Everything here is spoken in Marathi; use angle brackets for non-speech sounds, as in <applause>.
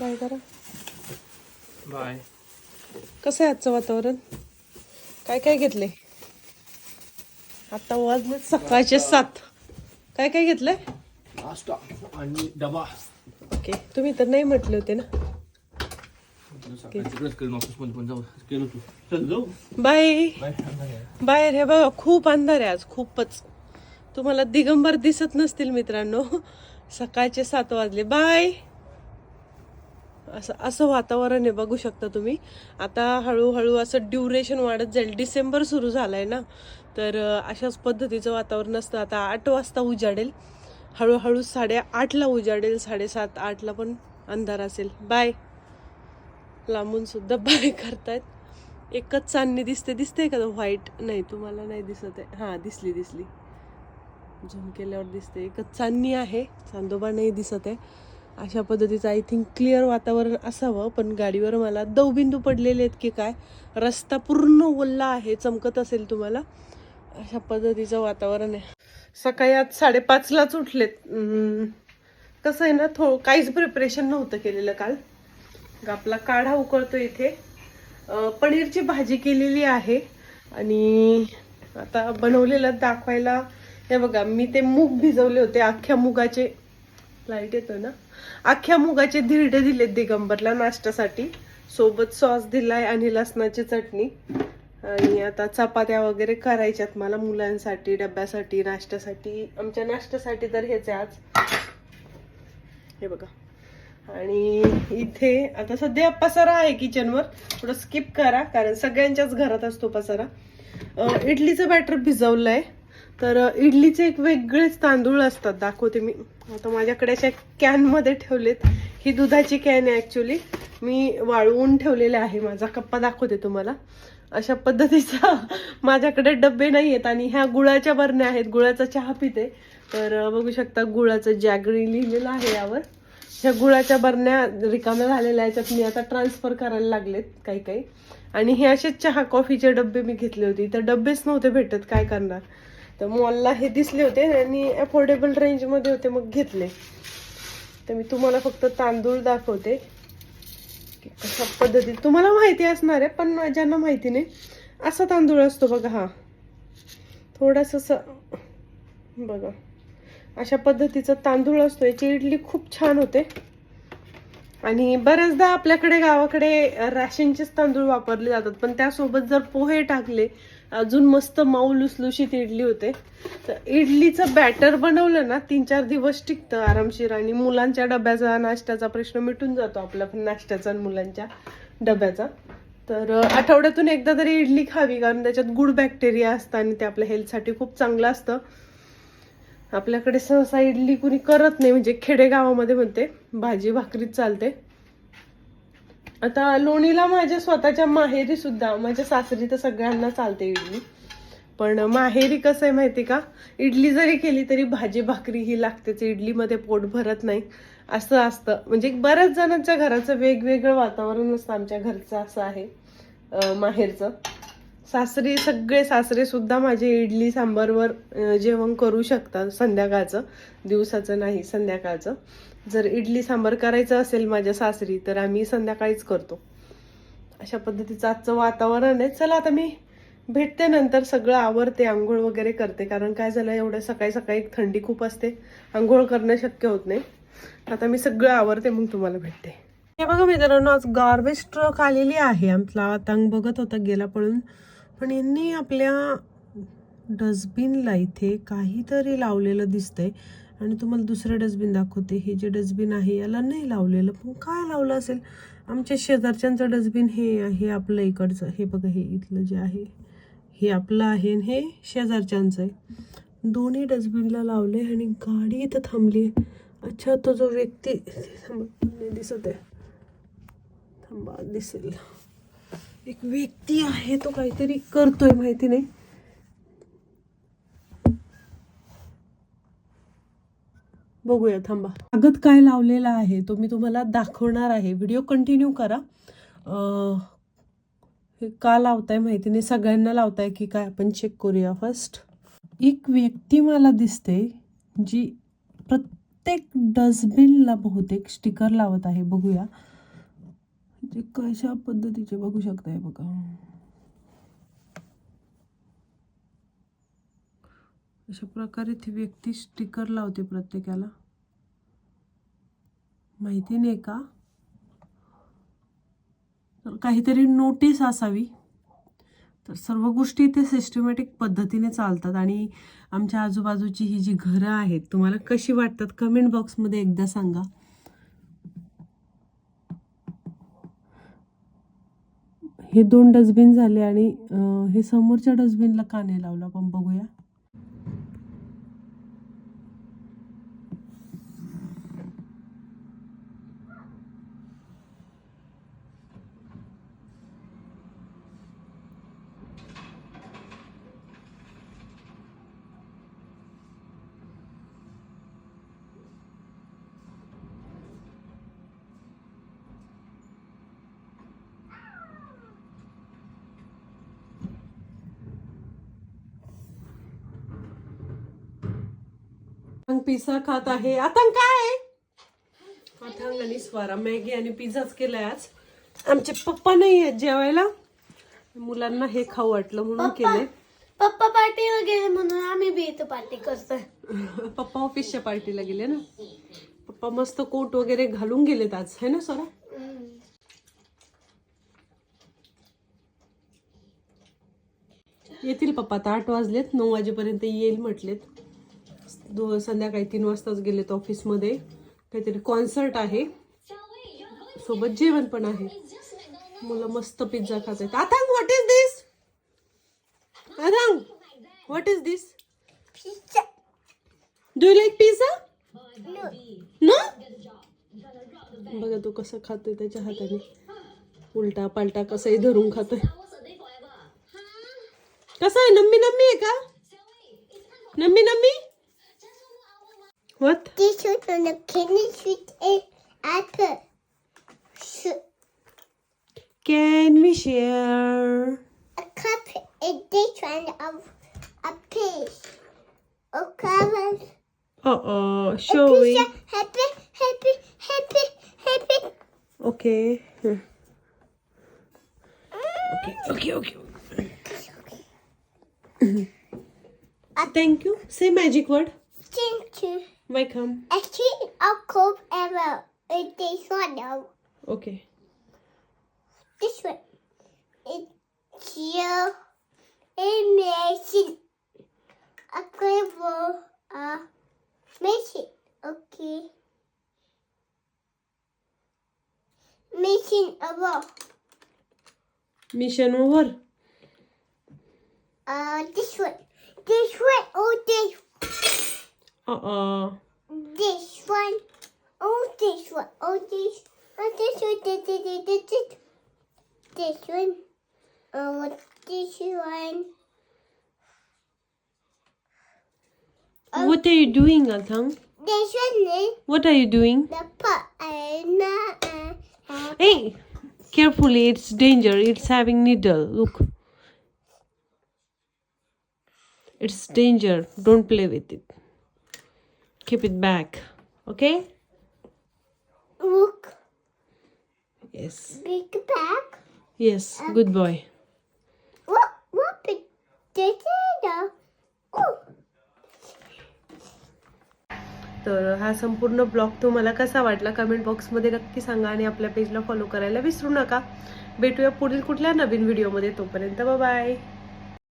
बाय करा. बाय. कसं आहे आजचं वातावरण? काय काय घेतले आता वाजले सकाळचे सात. काय काय घेतलंय? नाश्ता आणि डबा. ओके. तुम्ही तर नाही म्हटले होते ना? बाय. बाय बाहेर हे बघा खूप अंधार आहे आज खूपच. तुम्हाला दिगंबर दिसत नसतील मित्रांनो. सकाळचे सात वाजले. बाय. असं असं वातावरण आहे बघू शकता तुम्ही. आता हळूहळू असं ड्युरेशन वाढत जाईल. डिसेंबर सुरू झाला आहे ना. तर अशाच पद्धतीचं वातावरण असतं. आता आठ वाजता उजाडेल. हळूहळू साडेआठला उजाडेल. साडेसात आठला पण अंधार असेल. बाय. लांबूनसुद्धा बाय करतायत. एकच चांदणी दिसते दिसते का? व्हाईट. नाही तुम्हाला नाही दिसत आहे. हां दिसली दिसली. झूम केल्यावर दिसते. एकच चांदणी आहे. चांदोबा नाही दिसत आहे. अशा पद्धतीचं आय थिंक क्लिअर वातावरण असावं पण गाडीवर मला दवबिंदू पडलेले आहेत की काय? रस्ता पूर्ण ओल्ला आहे चमकत असेल तुम्हाला? अशा पद्धतीचं वातावरण आहे. सकाळी आज साडेपाचलाच उठलेत. कसं आहे ना थो काहीच प्रिपरेशन नव्हतं केलेलं काल. आपला काढा उकळतो इथे. पनीरची भाजी केलेली आहे. आणि आता बनवलेलं दाखवायला हे बघा मी ते मूग भिजवले होते अख्ख्या मुगाचे लाइट येतो ना? अख्ख्या मुगाचे धिरडे दिलेत दिगंबरला नाश्त्यासाठी. सोबत सॉस दिलाय आणि लसणाची चटणी. आणि आता चपात्या वगैरे करायच्यात मला मुलांसाठी डब्यासाठी नाश्त्यासाठी. आमच्या नाश्त्यासाठी तर हेच आहे आज. हे बघा. आणि इथे आता सध्या पसारा आहे किचनवर थोडं स्किप करा कारण सगळ्यांच्याच घरात असतो पसारा. इडलीचं बॅटर भिजवलंय. तर इडलीचे एक वेगळेच तांदूळ असतात दाखवते मी. आता माझ्याकडे अशा कॅनमध्ये ठेवलेत. ही दुधाची कॅन आहे ॲक्च्युली मी वाळवून ठेवलेले आहे. माझा कप्पा दाखवते तुम्हाला. अशा पद्धतीचा <laughs> माझ्याकडे डब्बे नाही आहेत आणि ह्या गुळाच्या बरण्या आहेत. गुळाचा चहा पिते. तर बघू शकता गुळाचं जॅगरी लिहिलेलं आहे यावर. ह्या गुळाच्या बरण्या रिकाम्या झालेल्या याच्यात मी आता ट्रान्सफर करायला लागलेत काही काही. आणि हे असेच चहा कॉफीचे डब्बे मी घेतले होते. तर डब्बेच नव्हते भेटत. काय करणार? तर मॉलला हे दिसले होते आणि अफोर्डेबल रेंजमध्ये होते मग घेतले. तर मी तुम्हाला फक्त तांदूळ दाखवते. की कशा पद्धतीत तुम्हाला माहिती असणार आहे पण ज्यांना माहिती नाही असा तांदूळ असतो बघा हा. थोडासा बघा. अशा पद्धतीचा तांदूळ असतो. याची इडली खूप छान होते. आणि बऱ्याचदा आपल्याकडे गावाकडे राशनचेच तांदूळ वापरले जातात पण त्यासोबत जर पोहे टाकले अजून मस्त मऊ लुसलुशीत इडली होते तर इडलीचं बॅटर बनवलं ना तीन चार दिवस टिकतं आरामशीर आणि मुलांच्या डब्याचा नाश्त्याचा प्रश्न मिटून जातो आपला पण नाश्त्याचा आणि मुलांच्या डब्याचा. तर आठवड्यातून एकदा तरी इडली खावी कारण त्याच्यात गुड बॅक्टेरिया असतं आणि ते आपल्या हेल्थसाठी खूप चांगलं असतं. आपल्याकडे सहसा इडली कुणी करत नाही म्हणजे खेडेगावामध्ये म्हणते भाजी भाकरीच चालते. आता लोणीला माझ्या स्वतःच्या माहेरी सुद्धा माझ्या सासरी तर सगळ्यांना चालते इडली. पण माहेरी कसं आहे माहिती का? इडली जरी केली तरी भाजी भाकरी ही लागतेच इडलीमध्ये पोट भरत नाही. असं असतं. म्हणजे बऱ्याच जणांच्या घराचं वेगवेगळं वातावरण असतं आमच्या घरचं असं आहे माहेरचं. सासरी सगळे सासरे सुद्धा माझे इडली सांबारवर जेवण करू शकतात संध्याकाळचं. दिवसाचं नाही संध्याकाळचं. जर इडली सांबार करायचं असेल माझ्या सासरी तर आम्ही संध्याकाळीच करतो. अशा पद्धतीचं आजचं वातावरण आहे. चला आता मी भेटते नंतर. सगळं आवरते आंघोळ वगैरे करते. कारण काय झालं एवढं सकाळी सकाळी थंडी खूप असते. आंघोळ करणं शक्य होत नाही. आता मी सगळं आवरते मग तुम्हाला भेटते. हे बघा मित्रांनो आज गार्बेज ट्रक आलेली आहे. आमचा तंग बघत होता गेला पळून. पण यांनी आपल्या डस्टबिनला इथे काहीतरी लावलेलं दिसतंय. आणि तुम्हाला दुसरं डस्टबिन दाखवते. हे जे डस्टबिन आहे याला नाही लावलेलं. पण काय लावलं असेल? आमच्या शेजारच्यांचं डस्टबिन हे आहे आपलं इकडचं. हे बघा हे इथलं जे आहे हे आपलं आहे आणि हे शेजारच्यांचं आहे. दोन्ही डस्टबिनला लावले आणि गाडी इथं थांबली आहे. अच्छा तो जो व्यक्ती थांब दिसत आहे. थांबा दिसेल. एक व्यक्ती आहे तो काहीतरी करतोय माहिती नाही. बघूया थांबा. कागद काय लावलेला आहे तो मी तुम्हाला दाखवणार आहे. व्हिडिओ कंटिन्यू करा. हे का लावताय माहिती नाही. सगळ्यांना लावताय की काय आपण चेक करूया फर्स्ट एक व्यक्ती मला दिसते जी प्रत्येक डस्टबिनला बहुतेक स्टिकर लावत आहे. बघूया. जे कशा पद्धतीचे बघू शकताय बघा. अशा प्रकारे ती व्यक्ती स्टिकर लावते प्रत्येकाला. माहिती नाही का? तर काहीतरी नोटीस असावी. तर सर्व गोष्टी इथे सिस्टमॅटिक पद्धतीने चालतात आणि आमच्या आजूबाजूची ही जी घरं आहेत तुम्हाला कशी वाटतात? कमेंट बॉक्समध्ये एकदा सांगा. हे दोन डस्टबिन झाले आणि हे समोरच्या डस्टबिनला का नाही लावलं. आपण बघूया. अथांग पिझ्झा खात आहे. अथांग काय? अथांग आणि स्वरा. मॅगी आणि पिझ्झाच केलाय आज. आमचे पप्पा नाही आहेत जेवायला. मुलांना हे खाऊ वाटलं म्हणून केले पप्पा पार्टीला गेले म्हणून आम्ही बी इथं पार्टी करतोय. पप्पा ऑफिसच्या पार्टीला गेले ना? पप्पा मस्त कोट वगैरे घालून गेलेत आज. है ना स्वरा? येतील पप्पा आता आठ वाजलेत. नऊ वाजेपर्यंत येईल म्हटलेत. दो संध्याकाळी तीन वाजताच गेलेत ऑफिसमध्ये. काहीतरी कॉन्सर्ट आहे. सोबत जेवण पण आहे. मुलं मस्त पिझ्झा खात आहेत. आथांग what is this आथांग what is this do like pizza ना बघा तो कसं खातोय त्याच्या हाताने. उलटा पालटा कसंही धरून खातोय. कसं आहे? नम्मी नम्मी आहे का? नम्मी नम्मी? What? This one on the kidney sweet is apple. Can we share? A cup is this one of a piece. A carrot. Uh-oh, show me. Happy, happy, happy, happy. Okay. Hmm. Okay, okay, okay. Thank you. Say magic word. Thank you. Why come? Actually, I'll come ever. It is not now. Okay. This one It's here. Amazing. A cable. Uh, machine. Okay. Mission over. Mission over? Uh, this one. This one or this way. Uh-oh. this one. Oh this one. Oh this. Oh this one. This this this this. one. Oh this one. What are you doing, Athang? This one What are you doing? the pot. Uh, uh, Hey, carefully, it's danger. It's having needle. Look. It's danger. Don't play with it. Keep it back. Okay? look. Yes. Big bag. Yes. Good boy. What? What? Big potato. Oh. तर हा संपूर्ण ब्लॉग तुम्हाला कसा वाटला कमेंट बॉक्समध्ये नक्की सांगा आणि आपल्या पेजला फॉलो करायला विसरू नका भेटूया पुढील कुठल्या नवीन व्हिडिओमध्ये तोपर्यंत बाय